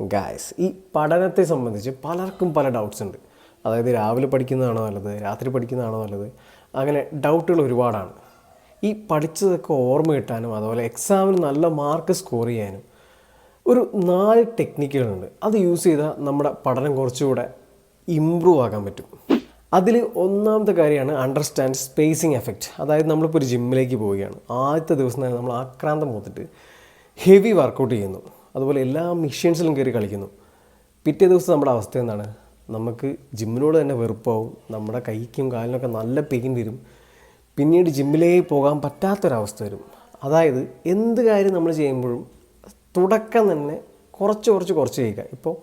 Guys ഈ പഠനത്തെ സംബന്ധിച്ച് പലർക്കും പല ഡൗട്ട്സ് ഉണ്ട്. അതായത് രാവിലെ പഠിക്കുന്നതാണോ നല്ലത് രാത്രി പഠിക്കുന്നതാണോ നല്ലത്? അങ്ങനെ ഡൗട്ടുകൾ ഒരുപാടാണ്. ഈ പഠിച്ചതൊക്കെ ഓർമ്മ കിട്ടാനും അതുപോലെ എക്സാമിന് നല്ല മാർക്ക് സ്കോർ ചെയ്യാനും ഒരു നാല് ടെക്നിക്കുകളുണ്ട് അത് യൂസ് ചെയ്താൽ നമ്മുടെ പഠനം കുറച്ചുകൂടെ ഇമ്പ്രൂവ് ആക്കാൻ പറ്റും. അതിൽ ഒന്നാമത്തെ കാര്യമാണ് അണ്ടർസ്റ്റാൻഡ് സ്പേസിങ് എഫക്റ്റ് അതായത് നമ്മളിപ്പോൾ ഒരു ജിമ്മിലേക്ക് പോവുകയാണ്. ആദ്യത്തെ ദിവസം തന്നെ നമ്മൾ ആക്രാന്തം മൂത്തിട്ട് ഹെവി വർക്കൗട്ട് ചെയ്യുന്നു. അതുപോലെ എല്ലാ മെഷീൻസിലും കയറി കളിക്കുന്നു. പിറ്റേ ദിവസം നമ്മുടെ അവസ്ഥ എന്താണ്? നമുക്ക് ജിമ്മിനോട് തന്നെ വെറുപ്പാവും. നമ്മുടെ കൈക്കും കാലിനൊക്കെ നല്ല പെയിൻ വരും. പിന്നീട് ജിമ്മിലേക്ക് പോകാൻ പറ്റാത്തൊരവസ്ഥ വരും. അതായത് എന്ത് കാര്യം നമ്മൾ ചെയ്യുമ്പോഴും തുടക്കം തന്നെ കുറച്ച് കുറച്ച് കുറച്ച് ചെയ്യുക. ഇപ്പോൾ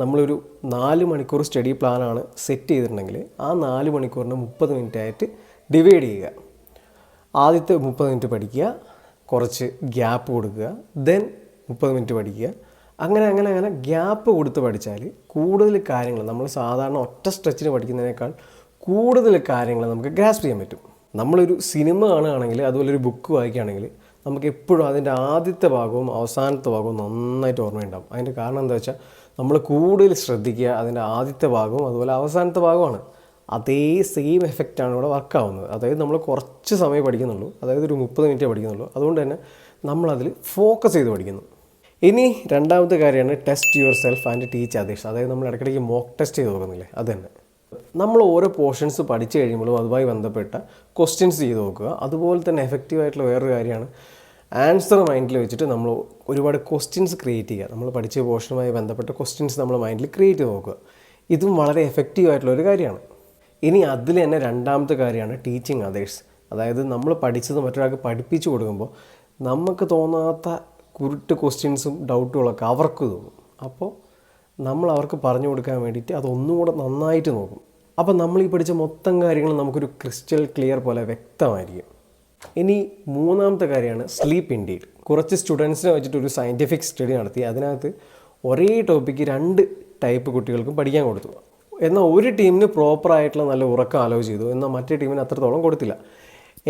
നമ്മളൊരു നാല് മണിക്കൂർ സ്റ്റഡി പ്ലാനാണ് സെറ്റ് ചെയ്തിട്ടുണ്ടെങ്കിൽ ആ നാല് മണിക്കൂറിന് മുപ്പത് മിനിറ്റ് ആയിട്ട് ഡിവൈഡ് ചെയ്യുക. ആദ്യത്തെ മുപ്പത് മിനിറ്റ് പഠിക്കുക. കുറച്ച് ഗ്യാപ്പ് കൊടുക്കുക. ദെൻ മുപ്പത് മിനിറ്റ് പഠിക്കുക. അങ്ങനെ അങ്ങനെ അങ്ങനെ ഗ്യാപ്പ് കൊടുത്ത് പഠിച്ചാൽ കൂടുതൽ കാര്യങ്ങൾ നമ്മൾ സാധാരണ ഒറ്റ സ്ട്രെച്ചിന് പഠിക്കുന്നതിനേക്കാൾ കൂടുതൽ കാര്യങ്ങൾ നമുക്ക് ഗ്രാസ്പ് ചെയ്യാൻ പറ്റും. നമ്മളൊരു സിനിമ കാണുകയാണെങ്കിൽ അതുപോലെ ഒരു ബുക്ക് വായിക്കുകയാണെങ്കിൽ നമുക്ക് എപ്പോഴും അതിന്റെ ആദ്യത്തെ ഭാഗവും അവസാനത്തെ ഭാഗവും നന്നായിട്ട് ഓർമ്മയുണ്ടാവും. അതിന്റെ കാരണം എന്താ വെച്ചാൽ നമ്മൾ കൂടുതൽ ശ്രദ്ധിക്കുക അതിന്റെ ആദ്യത്തെ ഭാഗവും അതുപോലെ അവസാനത്തെ ഭാഗമാണ് അതേ സെയിം എഫക്റ്റാണ് ഇവിടെ വർക്കാവുന്നത് അതായത് നമ്മൾ കുറച്ച് സമയം പഠിക്കുന്നുള്ളൂ. അതായത് ഒരു മുപ്പത് മിനിറ്റേ പഠിക്കുന്നുള്ളൂ. അതുകൊണ്ട് തന്നെ നമ്മളതിൽ ഫോക്കസ് ചെയ്ത് പഠിക്കുന്നു. ഇനി രണ്ടാമത്തെ കാര്യമാണ് test yourself and teach അതേഷ് അതായത് നമ്മൾ ഇടയ്ക്കിടയ്ക്ക് മോക്ക് ടെസ്റ്റ് ചെയ്ത് നോക്കുന്നില്ലേ? അത് തന്നെ. നമ്മൾ ഓരോ പോർഷൻസ് പഠിച്ചു കഴിയുമ്പോഴും അതുമായി ബന്ധപ്പെട്ട ക്വസ്റ്റ്യൻസ് ചെയ്ത് നോക്കുക. അതുപോലെ തന്നെ എഫക്റ്റീവ് ആയിട്ടുള്ള വേറൊരു കാര്യമാണ് ആൻസർ മൈൻഡിൽ വെച്ചിട്ട് നമ്മൾ ഒരുപാട് ക്വസ്റ്റ്യൻസ് ക്രിയേറ്റ് ചെയ്യുക. നമ്മൾ പഠിച്ച പോർഷനുമായി ബന്ധപ്പെട്ട ക്വസ്റ്റ്യൻസ് നമ്മൾ മൈൻഡിൽ ക്രിയേറ്റ് ചെയ്ത് നോക്കുക. ഇതും വളരെ എഫക്റ്റീവ് ആയിട്ടുള്ള ഒരു കാര്യമാണ്. ഇനി അതിൽ തന്നെ രണ്ടാമത്തെ കാര്യമാണ് ടീച്ചിങ് അതേഴ്സ് അതായത് നമ്മൾ പഠിച്ചത് മറ്റൊരാൾക്ക് പഠിപ്പിച്ചു കൊടുക്കുമ്പോൾ നമുക്ക് തോന്നാത്ത കുരുട്ട് ക്വസ്റ്റ്യൻസും ഡൗട്ടുകളൊക്കെ അവർക്ക് തോന്നും. അപ്പോൾ നമ്മൾ അവർക്ക് പറഞ്ഞു കൊടുക്കാൻ വേണ്ടിയിട്ട് അതൊന്നും കൂടെ നന്നായിട്ട് നോക്കും. അപ്പോൾ നമ്മൾ ഈ പഠിച്ച മൊത്തം കാര്യങ്ങൾ നമുക്കൊരു ക്രിസ്റ്റൽ ക്ലിയർ പോലെ വ്യക്തമായിരിക്കും. ഇനി മൂന്നാമത്തെ കാര്യമാണ് സ്ലീപ്പ് ഇൻഡീൽ. കുറച്ച് സ്റ്റുഡൻസിനെ വെച്ചിട്ട് ഒരു സയന്റിഫിക് സ്റ്റഡി നടത്തി. അതിനകത്ത് ഒരേ ടോപ്പിക്ക് രണ്ട് ടൈപ്പ് കുട്ടികൾക്കും പഠിക്കാൻ കൊടുത്തു. എന്നാൽ ഒരു ടീമിന് പ്രോപ്പറായിട്ടുള്ള നല്ല ഉറക്കം ആലോചിച്ച് ചെയ്തു. എന്നാൽ മറ്റേ ടീമിന് അത്രത്തോളം കൊടുത്തില്ല.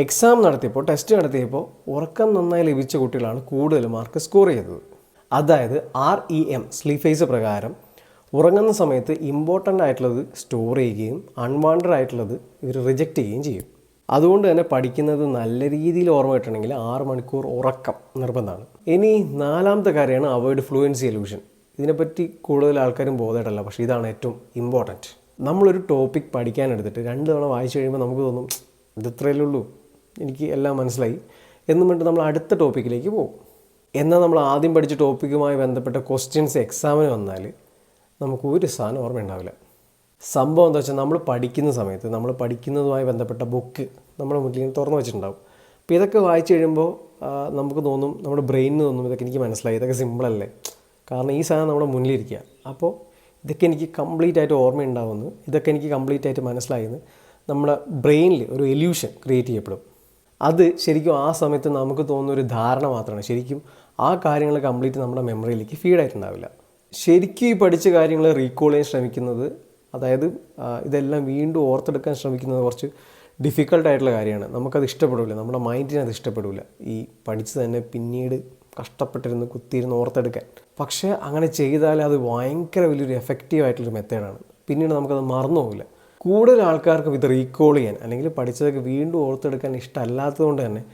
എക്സാം നടത്തിയപ്പോൾ ടെസ്റ്റ് നടത്തിയപ്പോൾ ഉറക്കം നന്നായി ലഭിച്ച കുട്ടികളാണ് കൂടുതൽ മാർക്ക് സ്കോർ ചെയ്തത്. അതായത് R E M sleep phase പ്രകാരം ഉറങ്ങുന്ന സമയത്ത് ഇമ്പോർട്ടന്റ് ആയിട്ടുള്ളത് സ്റ്റോർ ചെയ്യുകയും അൺവാണ്ടഡ് ആയിട്ടുള്ളത് ഇവർ റിജക്റ്റ് ചെയ്യുകയും ചെയ്യും. അതുകൊണ്ട് തന്നെ പഠിക്കുന്നത് നല്ല രീതിയിൽ ഓർമ്മ കിട്ടണമെങ്കിൽ ആറ് മണിക്കൂർ ഉറക്കം നിർബന്ധമാണ്. ഇനി നാലാമത്തെ കാര്യമാണ് അവോയ്ഡ് ഫ്ലുവൻസി എലൂഷൻ ഇതിനെപ്പറ്റി കൂടുതൽ ആൾക്കാരും ബോധമായിട്ടല്ല പക്ഷേ ഇതാണ് ഏറ്റവും ഇമ്പോർട്ടന്റ് നമ്മളൊരു ടോപ്പിക് പഠിക്കാനെടുത്തിട്ട് രണ്ട് തവണ വായിച്ചു കഴിയുമ്പോൾ നമുക്ക് തോന്നും ഇത് ഇത്രയല്ലേ ഉള്ളൂ എനിക്ക് എല്ലാം മനസ്സിലായി. എന്നും വേണ്ടി നമ്മൾ അടുത്ത ടോപ്പിക്കിലേക്ക് പോകും. എന്നാൽ നമ്മൾ ആദ്യം പഠിച്ച ടോപ്പിക്കുമായി ബന്ധപ്പെട്ട ക്വസ്റ്റ്യൻസ് എക്സാമിന് വന്നാൽ നമുക്ക് ഒരു സാധനം ഓർമ്മ ഉണ്ടാവില്ല. സംഭവം എന്താ വെച്ചാൽ നമ്മൾ പഠിക്കുന്ന സമയത്ത് നമ്മൾ പഠിക്കുന്നതുമായി ബന്ധപ്പെട്ട ബുക്ക് നമ്മുടെ മുന്നിൽ തുറന്നു വെച്ചിട്ടുണ്ടാവും. അപ്പോൾ ഇതൊക്കെ വായിച്ചു കഴിയുമ്പോൾ നമുക്ക് തോന്നും നമ്മുടെ ബ്രെയിനിന് തോന്നും ഇതൊക്കെ എനിക്ക് മനസ്സിലായി ഇതൊക്കെ സിമ്പിളല്ലേ കാരണം ഈ സാധനം നമ്മുടെ മുന്നിലിരിക്കുക. അപ്പോൾ ഇതൊക്കെ എനിക്ക് കംപ്ലീറ്റ് ആയിട്ട് ഓർമ്മയുണ്ടാവുമെന്ന് ഇതൊക്കെ എനിക്ക് കംപ്ലീറ്റ് ആയിട്ട് മനസ്സിലായെന്ന് നമ്മുടെ ബ്രെയിനിൽ ഒരു എല്യൂഷൻ ക്രിയേറ്റ് ചെയ്യപ്പെടും. അത് ശരിക്കും ആ സമയത്ത് നമുക്ക് തോന്നുന്ന ഒരു ധാരണ മാത്രമാണ്. ശരിക്കും ആ കാര്യങ്ങൾ കംപ്ലീറ്റ് നമ്മുടെ മെമ്മറിയിലേക്ക് ഫീഡായിട്ടുണ്ടാവില്ല ശരിക്കും ഈ പഠിച്ച കാര്യങ്ങൾ റീകോൾ ചെയ്യാൻ ശ്രമിക്കുന്നത് അതായത് ഇതെല്ലാം വീണ്ടും ഓർത്തെടുക്കാൻ ശ്രമിക്കുന്നത് കുറച്ച് ഡിഫിക്കൽട്ടായിട്ടുള്ള കാര്യമാണ്. നമുക്കത് ഇഷ്ടപ്പെടില്ല നമ്മുടെ മൈൻഡിന് അത് ഇഷ്ടപ്പെടില്ല ഈ പഠിച്ച് തന്നെ പിന്നീട് കഷ്ടപ്പെട്ടിരുന്ന് കുത്തിയിരുന്ന് ഓർത്തെടുക്കാൻ. പക്ഷേ അങ്ങനെ ചെയ്താൽ അത് ഭയങ്കര വലിയൊരു എഫക്റ്റീവ് ആയിട്ടുള്ളൊരു മെത്തേഡാണ് പിന്നീട് നമുക്കത് മറന്നു പോകില്ല കൂടുതൽ ആൾക്കാർക്കും ഇത് റീകോൾ ചെയ്യാൻ അല്ലെങ്കിൽ പഠിച്ചതൊക്കെ വീണ്ടും ഓർത്തെടുക്കാൻ ഇഷ്ടമല്ലാത്തതുകൊണ്ട് തന്നെ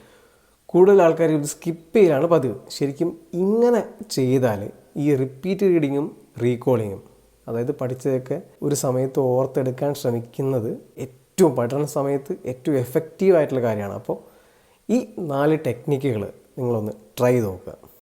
കൂടുതൽ ആൾക്കാർ ഇത് സ്കിപ്പ് ചെയ്യലാണ് പതിവ്. ശരിക്കും ഇങ്ങനെ ചെയ്താൽ ഈ റിപ്പീറ്റ് റീഡിങ്ങും റീകോളിങ്ങും അതായത് പഠിച്ചതൊക്കെ ഒരു സമയത്ത് ഓർത്തെടുക്കാൻ ശ്രമിക്കുന്നത് ഏറ്റവും പഠന സമയത്ത് ഏറ്റവും എഫക്റ്റീവ് ആയിട്ടുള്ള കാര്യമാണ്. അപ്പോൾ ഈ നാല് ടെക്നിക്കുകൾ നിങ്ങളൊന്ന് ട്രൈ നോക്കുക.